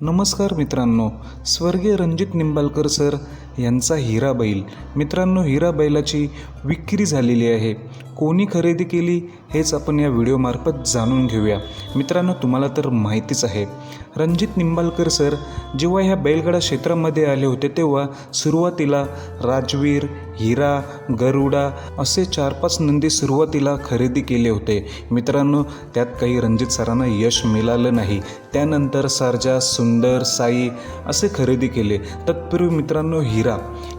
नमस्कार मित्रांनो स्वर्गीय रणजित निंबाळकर सर यांचा हिरा बैल. मित्रांनो हिरा बैलाची विक्री झालेली आहे. कोणी खरेदी केली हेच आपण या व्हिडिओमार्फत जाणून घेऊया. मित्रांनो तुम्हाला तर माहितीच आहे. रणजित निंबाळकर सर जेव्हा ह्या बैलगाडा क्षेत्रामध्ये आले होते तेव्हा सुरुवातीला राजवीर हिरा गरुडा असे चार पाच नंदी सुरुवातीला खरेदी केले होते. मित्रांनो त्यात काही रणजित सरांना यश मिळालं नाही. त्यानंतर सारजा सुंदर साई असे खरेदी केले. तत्पूर्वी मित्रांनो हिरा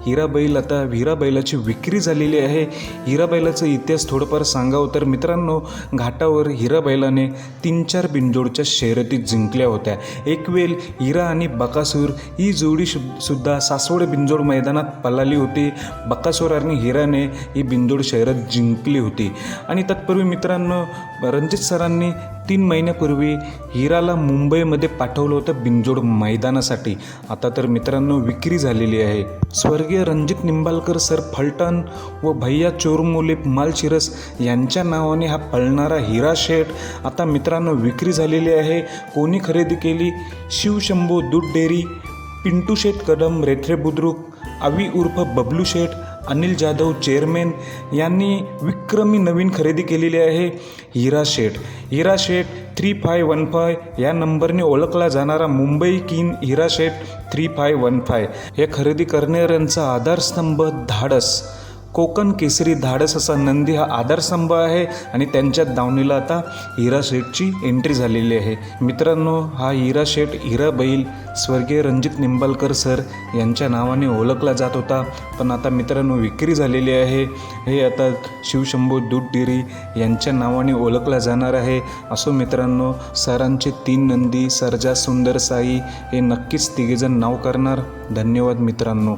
हिरा. बैल आता हिरा बैलाची विक्री झालेली आहे. हिरा बैलाचा इतिहास थोडंफार सांगावं तर मित्रांनो घाटावर हिरा बैलाने तीन चार बिनजोडच्या शर्यती जिंकल्या होत्या. एक वेळ हिरा आणि बकासूर ही जोडी सुद्धा सासवड बिंजोड मैदानात पलाली होती. बकासूर आणि हिराने ही बिंजोड शर्यत जिंकली होती. आणि तत्पूर्वी मित्रांनो रणजित सरांनी तीन महिन्यापूर्वी हिराला मुंबईमध्ये पाठवलं होतं बिंजोड मैदानासाठी. आता तर मित्रांनो विक्री झालेली आहे. स्वर्गीय रणजित निंबाळकर सर फलटण व भैया चोरमोले मालशिरस यांच्या नावाने हा पळणारा हिरा शेठ आता मित्रांनो विक्री झालेली आहे. कोणी खरेदी केली? शिवशंभो दूध डेअरी पिंटू शेठ कदम रेथरे बुद्रुक आवी उर्फ बबलू शेठ अनिल जाधव चेअरमॅन यांनी विक्रमी नवीन खरेदी केलेली आहे Hira Sheth. Hira Sheth three five one five या नंबरने ओळखला जाणारा Mumbai king Hira Sheth three five one five हे खरेदी करणाऱ्यांचा आधारस्तंभ धाडस. कोकण केसरी धाडस असा नंदी हा आधारस्तंभ आहे आणि त्यांच्या दावणीला आता हिरा शेठची एंट्री झालेली आहे. मित्रांनो हा हिरा शेठ हिरा बैल स्वर्गीय रणजित निंबाळकर सर यांच्या नावाने ओळखला जात होता. पण आता मित्रांनो विक्री झालेली आहे. हे आता शिवशंभू दूध डेअरी यांच्या नावाने ओळखला जाणार आहे. असो मित्रांनो सरांचे तीन नंदी सरजा सुंदर साई हे नक्कीच तिघेजण नाव करणार. धन्यवाद मित्रांनो.